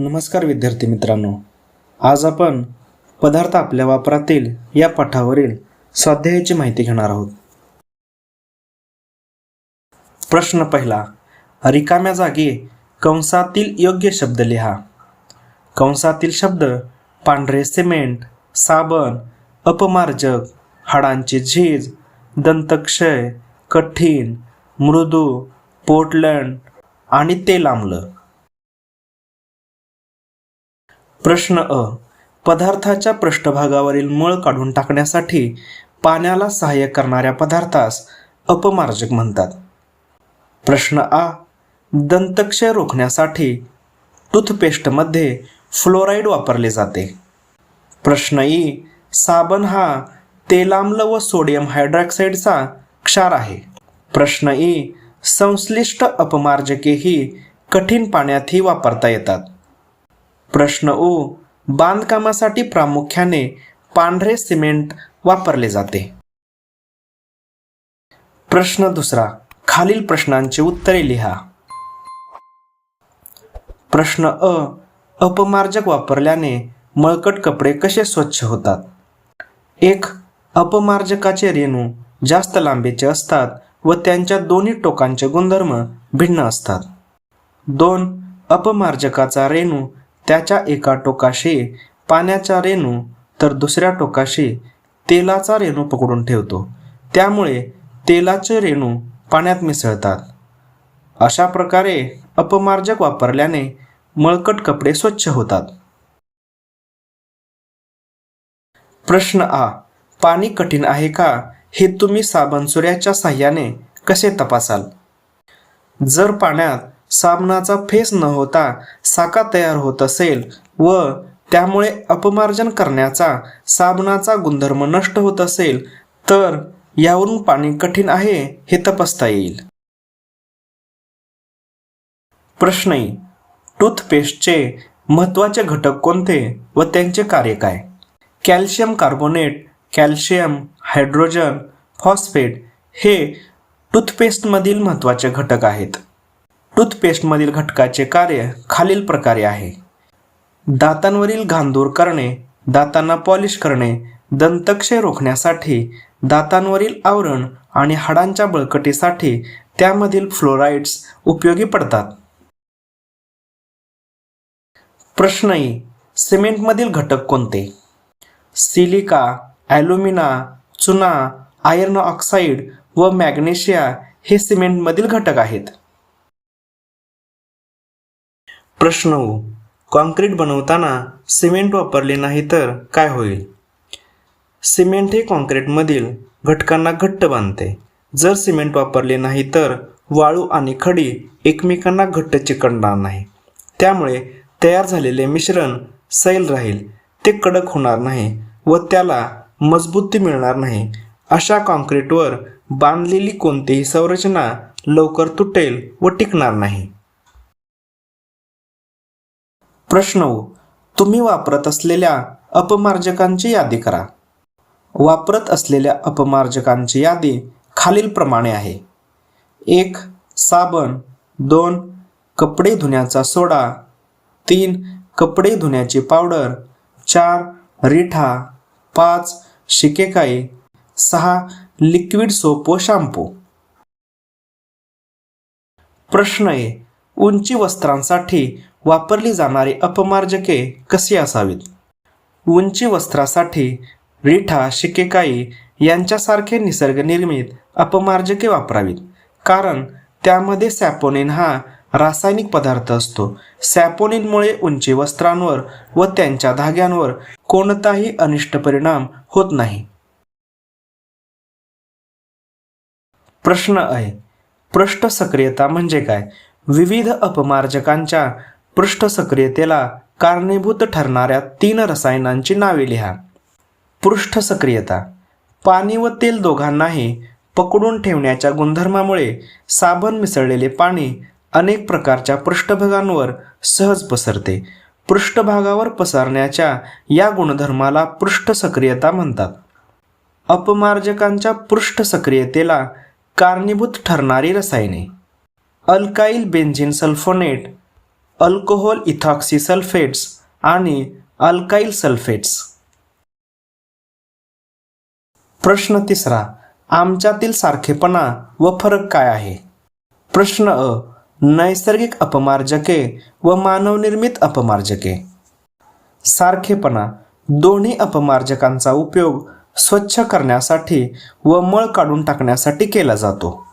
नमस्कार विद्यार्थी मित्रांनो. आज आपण पदार्थ आपल्या वापरातील या पाठावरील स्वाध्यायाची माहिती घेणार आहोत. प्रश्न पहिला रिकाम्या जागी कंसातील योग्य शब्द लिहा. कंसातील शब्द पांढरे सिमेंट साबण अपमार्जक हाडांची झीज दंतक्षय कठीण मृदू पोर्टलँड आणि तेल आमलं. प्रश्न अ. पदार्थाच्या पृष्ठभागावरील मळ काढून टाकण्यासाठी पाण्याला सहाय्य करणाऱ्या पदार्थास अपमार्जक म्हणतात. प्रश्न आ दंतक्षय रोखण्यासाठी टूथपेस्टमध्ये फ्लोराईड वापरले जाते. प्रश्न ई. साबण हा तेलाम्ल व सोडियम हायड्रॉक्साईडचा क्षार आहे. प्रश्न ई. संश्लिष्ट अपमार्जके ही कठीण पाण्यातही वापरता येतात. प्रश्न ओ. बांधकामासाठी प्रामुख्याने पांढरे सिमेंट वापरले जाते. प्रश्न दुसरा. खालील प्रश्नांची उत्तरे लिहा. प्रश्न अ. अपमार्जक वापरल्याने मळकट कपडे कसे स्वच्छ होतात? एक. अपमार्जकाचे रेणू जास्त लांबीचे असतात व त्यांच्या दोन्ही टोकांचे गुणधर्म भिन्न असतात. दोन. अपमार्जकाचा रेणू त्याच्या एका टोकाशी पाण्याचा रेणू तर दुसऱ्या टोकाशी तेलाचा रेणू पकडून ठेवतो. त्यामुळे तेलाचे रेणू पाण्यात मिसळतात. अशा प्रकारे अपमार्जक वापरल्याने मळकट कपडे स्वच्छ होतात. प्रश्न आ. पाणी कठीण आहे का? हे तुम्ही साबण सूर्याच्या साह्याने कसे तपासाल? जर पाण्यात साबणाचा फेस न होता साका तयार होत असेल व त्यामुळे अपमार्जन करण्याचा साबणाचा गुणधर्म नष्ट होत असेल तर यावरून पाणी कठीण आहे हे तपासता येईल. प्रश्न टूथपेस्टचे महत्त्वाचे घटक कोणते व त्यांचे कार्य काय? Calcium carbonate calcium hydrogen phosphate हे टूथपेस्टमधील महत्त्वाचे घटक आहेत. टूथपेस्टमधील घटकाचे कार्य खालील प्रकारे आहे. दातांवरील घांदूर करणे दातांना पॉलिश करणे दंतक्षय रोखण्यासाठी दातांवरील आवरण आणि हाडांच्या बळकटीसाठी त्यामधील फ्लोराईड्स उपयोगी पडतात. प्रश्न सिमेंटमधील घटक कोणते? सिलिका ॲल्युमिना चुना आयर्न ऑक्साईड व मॅग्नेशिया हे सिमेंटमधील घटक आहेत. प्रश्न उ कॉन्क्रीट बनवताना सिमेंट वापरले नाही तर काय होईल? सिमेंट हे कॉन्क्रीटमधील घटकांना घट्ट बांधते. जर सिमेंट वापरले नाही तर वाळू आणि खडी एकमेकांना घट्ट चिकटणार नाही. त्यामुळे तयार झालेले मिश्रण सैल राहील. ते कडक होणार नाही व त्याला मजबूती मिळणार नाही. अशा कॉन्क्रीटवर बांधलेली कोणतीही संरचना लवकर तुटेल व टिकणार नाही. प्रश्न हो. तुम्ही वापरत असलेल्या अपमार्जकांची यादी करा. वापरत असलेल्या अपमार्जकांची यादी खालीलप्रमाणे आहे. एक साबण. दोन कपडे धुण्याचा सोडा. तीन कपडे धुण्याची पावडर. चार रिठा. पाच शिकेकाई. सहा लिक्विड सोप व शॅम्पू. प्रश्न आहे उंची वस्त्रांसाठी वापरली जाणारी अपमार्जके कशी असावीत? उंची वस्त्रासाठी रिठा शिकेकाई यांच्यासारखे निसर्गनिर्मित अपमार्जके वापरावीत. कारण त्यामध्ये सॅपोनिन हा रासायनिक पदार्थ असतो. सॅपोनिनमुळे उंची वस्त्रांवर व त्यांच्या धाग्यांवर कोणताही अनिष्ट परिणाम होत नाही. प्रश्न आहे. पृष्ठ सक्रियता म्हणजे काय? विविध अपमार्जकांच्या पृष्ठ सक्रियतेला कारणीभूत ठरणाऱ्या तीन रसायनांची नावे लिहा. पृष्ठ सक्रियता. पाणी व तेल दोघांनाही पकडून ठेवण्याच्या गुणधर्मामुळे साबण मिसळलेले पाणी अनेक प्रकारच्या पृष्ठभागांवर सहज पसरते. पृष्ठभागावर पसरण्याच्या या गुणधर्माला पृष्ठ सक्रियता म्हणतात. अपमार्जकांच्या पृष्ठ सक्रियतेला कारणीभूत ठरणारी रसायने. Alkyl benzene sulphonate alcohol ethoxy sulphates आणि अल्काईल सल्फेट्स. प्रश्न तिसरा आमच्यातील सारखेपणा व फरक काय आहे? प्रश्न अ नैसर्गिक अपमार्जके व मानवनिर्मित अपमार्जके. सारखेपणा दोन्ही अपमार्जकांचा उपयोग स्वच्छ करण्यासाठी व मळ काढून टाकण्यासाठी केला जातो.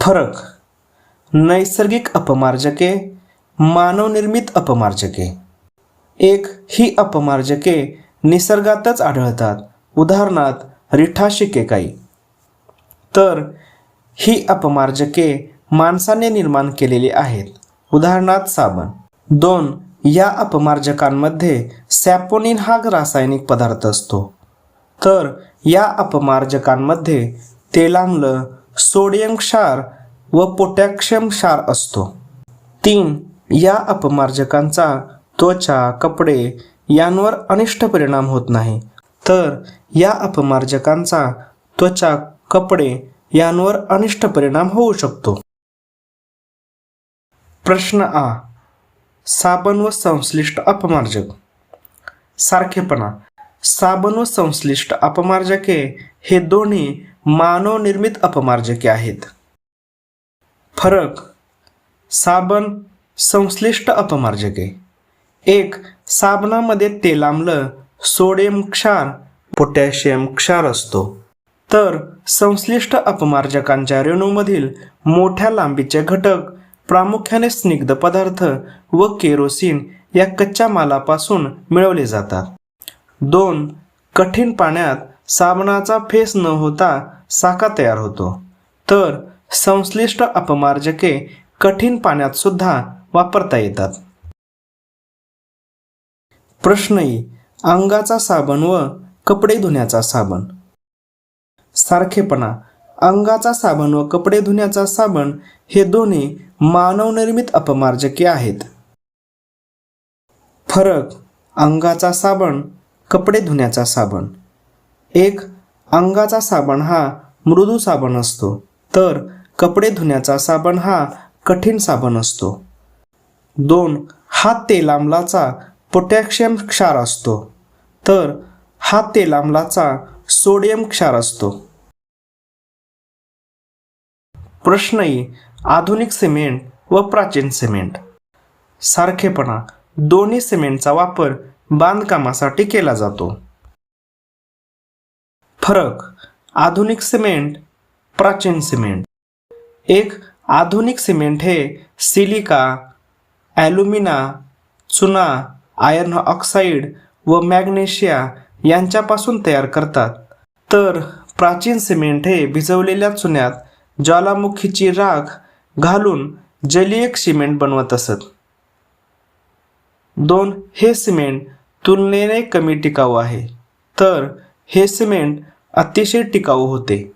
फरक नैसर्गिक अपमार्जके मानवनिर्मित अपमार्जके. एक ही अपमार्जके निसर्गातच आढळतात. उदाहरणार्थ रिठा शिकेकाई तर ही अपमार्जके माणसाने निर्माण केलेली आहेत. उदाहरणार्थ साबण. दोन या अपमार्जकांमध्ये सॅपोनिन हा रासायनिक पदार्थ असतो. तर या अपमार्जकांमध्ये तेलामलं सोडियम क्षार व पोटॅशियम क्षार असतो. तीन या अपमार्जकांचा त्वचा कपडे यांवर अनिष्ट परिणाम होत नाही. तर या अपमार्जकांचा त्वचा कपडे यांवर अनिष्ट परिणाम होऊ शकतो. प्रश्न आ साबण व संश्लिष्ट अपमार्जक. सारखेपणा साबण व संश्लिष्ट अपमार्जके हे दोन्ही मानवनिर्मित अपमार्जके आहेत. फरक साबण संश्लिष्ट अपमार्जके. एक साबणामध्ये तेलामलं सोडियम क्षार पोटॅशियम क्षार असतो. तर संश्लिष्ट अपमार्जकांच्या रेणूमधील मोठ्या लांबीचे घटक प्रामुख्याने स्निग्ध पदार्थ व केरोसिन या कच्च्या मालापासून मिळवले जातात. दोन कठीण पाण्यात साबणाचा फेस न होता साका तयार होतो. तर संश्लिष्ट अपमार्जके कठीण पाण्यात सुद्धा वापरता येतात. प्रश्न अंगाचा साबण व कपडे धुण्याचा साबण. सारखेपणा अंगाचा साबण व कपडे धुण्याचा साबण हे दोन्ही मानवनिर्मित अपमार्जके आहेत. फरक अंगाचा साबण कपडे धुण्याचा साबण. एक अंगाचा साबण हा मृदू साबण असतो. तर कपडे धुण्याचा साबण हा कठीण साबण असतो. दोन हा तेलामलाचा पोटॅशियम क्षार असतो. तर हा तेलामलाचा सोडियम क्षार असतो. प्रश्नही आधुनिक सिमेंट व प्राचीन सिमेंट. सारखेपणा दोन्ही सिमेंटचा वापर बांधकामासाठी केला जातो. फरक आधुनिक सिमेंट प्राचीन सिमेंट. एक आधुनिक सिमेंट हे सिलिका ॲल्युमिना चुना आयर्न ऑक्साईड व मॅग्नेशिया यांच्यापासून तयार करतात. तर प्राचीन सिमेंट हे भिजवलेल्या चुन्यात ज्वालामुखीची राख घालून जलीय सिमेंट बनवत असत. दोन हे सिमेंट तुलनेने कमी टिकाऊ आहे. तर हे सिमेंट अतिशय टिकाऊ होते.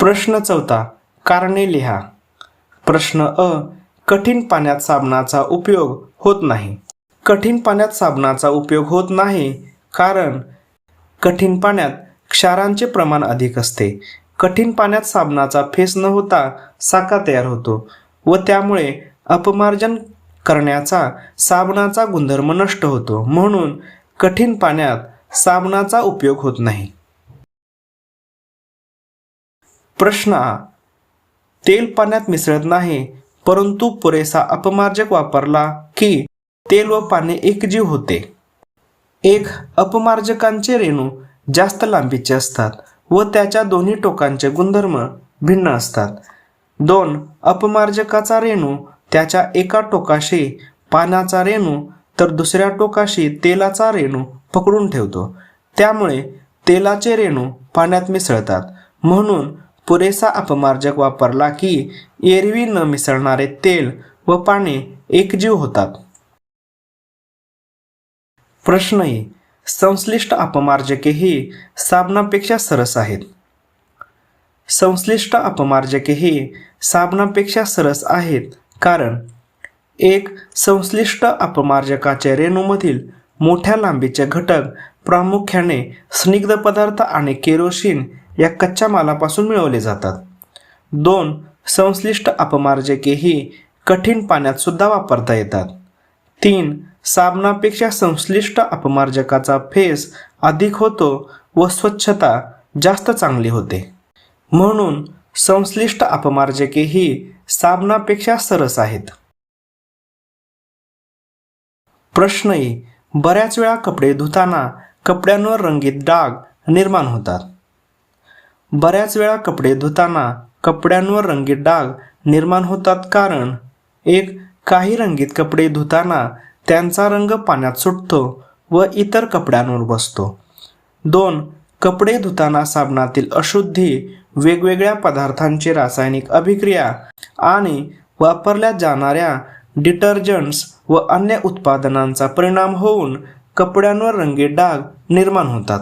प्रश्न चौथा कारणे लिहा. प्रश्न अ कठीण पाण्यात साबणाचा उपयोग होत नाही. कठीण पाण्यात साबणाचा उपयोग होत नाही कारण कठीण पाण्यात क्षारांचे प्रमाण अधिक असते. कठीण पाण्यात साबणाचा फेस न होता साका तयार होतो व त्यामुळे अपमार्जन करण्याचा साबणाचा गुणधर्म नष्ट होतो. म्हणून कठीण पाण्यात साबणाचा उपयोग होत नाही. प्रश्न आ तेल पाण्यात मिसळत नाही परंतु पुरेसा अपमार्जक वापरला की तेल व पाणी एकजीव होते. एक अपमार्जकांचे रेणू जास्त लांबीचे असतात व त्याच्या दोन्ही टोकांचे गुणधर्म भिन्न असतात. दोन अपमार्जकाचा रेणू त्याच्या एका टोकाशी पाण्याचा रेणू तर दुसऱ्या टोकाशी तेलाचा रेणू पकडून ठेवतो. त्यामुळे तेलाचे रेणू पाण्यात मिसळतात. म्हणून पुरेसा अपमार्जक वापरला की एरवी न मिसळणारे तेल व पाणी एकजीव होतात. प्रश्न ही संश्लिष्ट अपमार्जके ही साबणापेक्षा सरस आहेत. संश्लिष्ट अपमार्जके ही साबणापेक्षा सरस आहेत कारण एक संश्लिष्ट अपमार्जकाच्या रेणूमधील मोठ्या लांबीचे घटक प्रामुख्याने स्निग्ध पदार्थ आणि केरोसिन या कच्च्या मालापासून मिळवले जातात. दोन संश्लिष्ट अपमार्जके ही कठीण पाण्यात सुद्धा वापरता येतात. तीन साबणापेक्षा संश्लिष्ट अपमार्जकाचा फेस अधिक होतो व स्वच्छता जास्त चांगली होते. म्हणून संश्लिष्ट अपमार्जके ही साबणापेक्षा सरस आहेत. प्रश्नही बऱ्याच वेळा कपडे धुताना कपड्यांवर रंगीत डाग निर्माण होतात. बऱ्याच वेळा कपडे धुताना कपड्यांवर रंगीत डाग निर्माण होतात कारण एक काही रंगीत कपडे धुताना त्यांचा रंग पाण्यात सुटतो व इतर कपड्यांवर बसतो. दोन कपडे धुताना साबणातील अशुद्धी वेगवेगळ्या पदार्थांची रासायनिक अभिक्रिया आणि वापरल्या जाणाऱ्या डिटर्जंट्स व अन्य उत्पादनांचा परिणाम होऊन कपड्यांवर रंगीत डाग निर्माण होतात.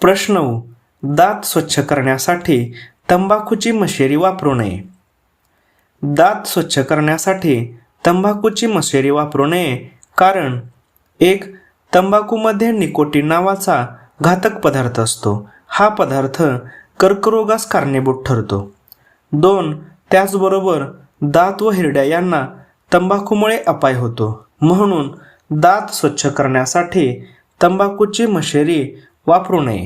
प्रश्न दात स्वच्छ करण्यासाठी तंबाखूची मशेरी वापरू नये. दात स्वच्छ करण्यासाठी तंबाखूची मशेरी वापरू नये कारण एक तंबाखूमध्ये निकोटीन नावाचा घातक पदार्थ असतो. हा पदार्थ कर्करोगास कारणीभूत ठरतो. दोन त्याचबरोबर दात व हिरड्या यांना तंबाखूमुळे अपाय होतो. म्हणून दात स्वच्छ करण्यासाठी तंबाखूची मशेरी वापरू नये